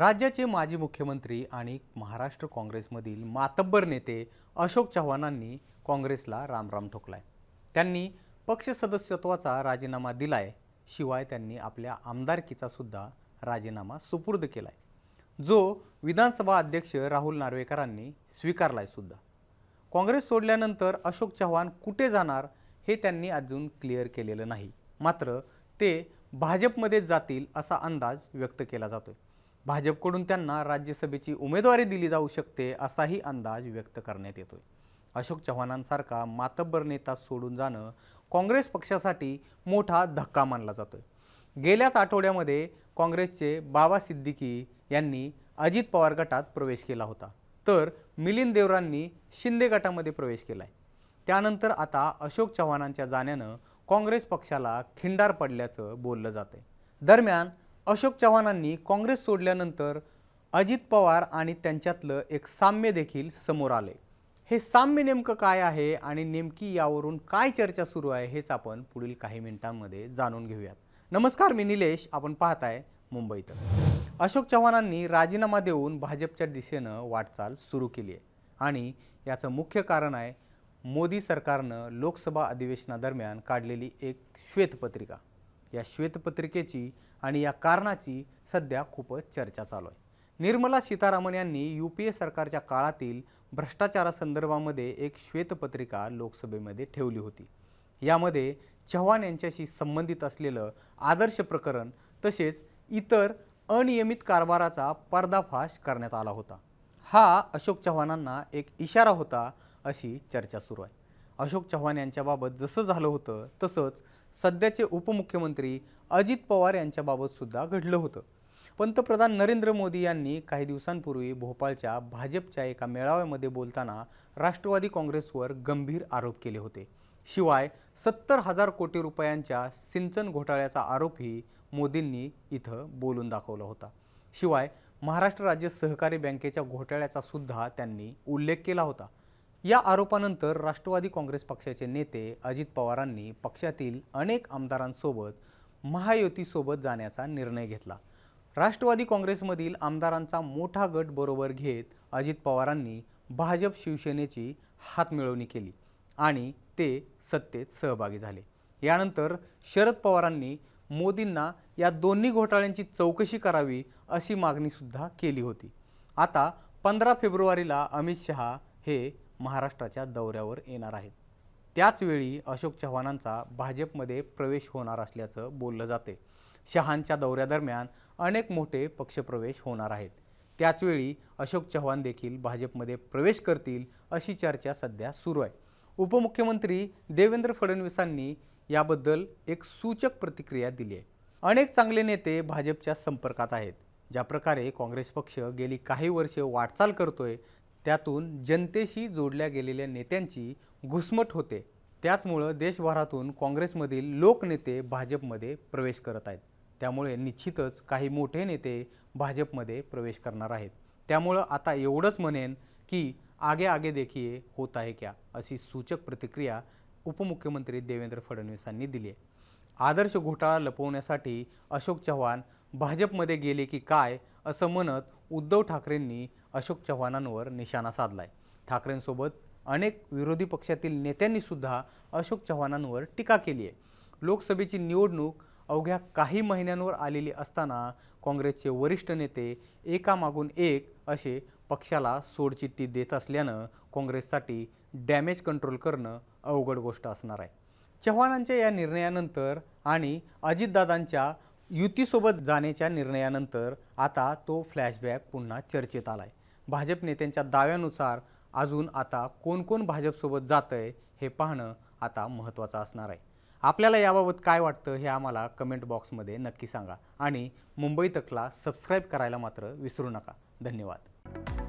राज्याचे माजी मुख्यमंत्री आणि महाराष्ट्र काँग्रेसमधील मातब्बर नेते अशोक चव्हाणांनी काँग्रेसला रामराम ठोकलाय. त्यांनी पक्ष सदस्यत्वाचा राजीनामा दिलाय शिवाय त्यांनी आपल्या आमदारकीचा सुद्धा राजीनामा सुपूर्द केलाय. जो विधानसभा अध्यक्ष राहुल नार्वेकरांनी स्वीकारलाय सुद्धा. काँग्रेस सोडल्यानंतर अशोक चव्हाण कुठे जाणार हे त्यांनी अजून क्लिअर केलेलं नाही. मात्र ते भाजपमध्ये जातील असा अंदाज व्यक्त केला जातोय. भाजपकडून त्यांना राज्यसभेची उमेदवारी दिली जाऊ शकते असाही अंदाज व्यक्त करण्यात येतोय. अशोक चव्हाणांसारखा मातब्बर नेता सोडून जाणं काँग्रेस पक्षासाठी मोठा धक्का मानला जातोय. गेल्याच आठवड्यामध्ये काँग्रेसचे बाबा सिद्दीकी यांनी अजित पवार गटात प्रवेश केला होता. तर मिलिंद देवरांनी शिंदे गटामध्ये प्रवेश केला आहे त्यानंतर आता अशोक चव्हाणांच्या जाण्यानं काँग्रेस पक्षाला खिंडार पडल्याचं बोललं जातंय. दरम्यान अशोक चव्हाणांनी काँग्रेस सोडल्यानंतर अजित पवार आणि त्यांच्यातलं एक साम्य देखील समोर आले. हे साम्य नेमकं काय आहे आणि नेमकी यावरून काय चर्चा सुरू आहे हेच आपण पुढील काही मिनिटांमध्ये जाणून घेऊयात. नमस्कार मी निलेश. आपण पाहताय मुंबईत अशोक चव्हाणांनी राजीनामा देऊन भाजपच्या दिशेनं वाटचाल सुरू केली आहे. आणि याचं मुख्य कारण आहे मोदी सरकारनं लोकसभा अधिवेशनादरम्यान काढलेली एक श्वेतपत्रिका. या श्वेतपत्रिकेची आणि या कारणाची सध्या खूपच चर्चा चालू आहे. निर्मला सीतारामन यांनी यू पी ए सरकारच्या काळातील भ्रष्टाचारासंदर्भामध्ये एक श्वेतपत्रिका लोकसभेमध्ये ठेवली होती. यामध्ये चव्हाण यांच्याशी संबंधित असलेलं आदर्श प्रकरण तसेच इतर अनियमित कारभाराचा पर्दाफाश करण्यात आला होता. हा अशोक चव्हाणांना एक इशारा होता अशी चर्चा सुरू आहे. अशोक चव्हाण यांच्याबाबत जसं झालं होतं तसंच सध्याचे उपमुख्यमंत्री अजित पवार यांच्याबाबत सुद्धा घडलं होतं. पंतप्रधान नरेंद्र मोदी यांनी काही दिवसांपूर्वी भोपाळच्या भाजपच्या एका मेळाव्यामध्ये बोलताना राष्ट्रवादी काँग्रेसवर गंभीर आरोप केले होते. शिवाय सत्तर हजार कोटी रुपयांच्या सिंचन घोटाळ्याचा आरोपही मोदींनी इथं बोलून दाखवला होता. शिवाय महाराष्ट्र राज्य सहकारी बँकेच्या घोटाळ्याचा सुद्धा त्यांनी उल्लेख केला होता. या आरोपानंतर राष्ट्रवादी काँग्रेस पक्षाचे नेते अजित पवारांनी पक्षातील अनेक आमदारांसोबत महायुतीसोबत जाण्याचा निर्णय घेतला. राष्ट्रवादी काँग्रेसमधील आमदारांचा मोठा गट बरोबर घेत अजित पवारांनी भाजप शिवसेनेची हातमिळवणी केली आणि ते सत्तेत सहभागी झाले. यानंतर शरद पवारांनी मोदींना या दोन्ही घोटाळ्यांची चौकशी करावी अशी मागणीसुद्धा केली होती. आता पंधरा फेब्रुवारीला अमित शहा हे महाराष्ट्राच्या दौऱ्यावर येणार आहेत. त्याचवेळी अशोक चव्हाणांचा भाजपमध्ये प्रवेश होणार असल्याचं बोललं जाते शहांच्या दौऱ्यादरम्यान अनेक मोठे पक्षप्रवेश होणार आहेत. त्याचवेळी अशोक चव्हाण देखील भाजपमध्ये प्रवेश करतील अशी चर्चा सध्या सुरू आहे. उपमुख्यमंत्री देवेंद्र फडणवीसांनी याबद्दल एक सूचक प्रतिक्रिया दिली आहे. अनेक चांगले नेते भाजपच्या संपर्कात आहेत. ज्या प्रकारे काँग्रेस पक्ष गेली काही वर्षे वाटचाल करतोय त्यातून जनतेशी जोडल्या गेलेल्या नेत्यांची घुसमट होते. त्याचमुळं देशभरातून काँग्रेसमधील लोकनेते भाजपमध्ये प्रवेश करत आहेत. त्यामुळे निश्चितच काही मोठे नेते भाजपमध्ये प्रवेश करणार आहेत. त्यामुळं आता एवढंच म्हणेन की आगे आगे देखिए होत आहे क्या अशी सूचक प्रतिक्रिया उपमुख्यमंत्री देवेंद्र फडणवीसांनी दिली आहे. आदर्श घोटाळा लपवण्यासाठी अशोक चव्हाण भाजपमध्ये गेले की काय असं म्हणत उद्धव ठाकरेंनी अशोक चव्हाणांवर निशाणा साधलाय. ठाकरेंसोबत अनेक विरोधी पक्षातील नेत्यांनीसुद्धा अशोक चव्हाणांवर टीका केली आहे. लोकसभेची निवडणूक अवघ्या काही महिन्यांवर आलेली असताना काँग्रेसचे वरिष्ठ नेते एकामागून एक असे पक्षाला सोडचिठ्ठी देत असल्यानं काँग्रेससाठी डॅमेज कंट्रोल करणं अवघड गोष्ट असणार आहे. चव्हाणांच्या या निर्णयानंतर आणि अजितदादांच्या युतीसोबत जाण्याच्या निर्णयानंतर आता तो फ्लॅशबॅक पुन्हा चर्चेत आला आहे भाजप नेत्यांच्या दाव्यानुसार अजून आता कोण कोण भाजपसोबत जातं आहे हे पाहणं आता महत्त्वाचं असणार आहे. आपल्याला याबाबत काय वाटतं हे आम्हाला कमेंट बॉक्समध्ये नक्की सांगा आणि मुंबई तकला सबस्क्राईब करायला मात्र विसरू नका. धन्यवाद.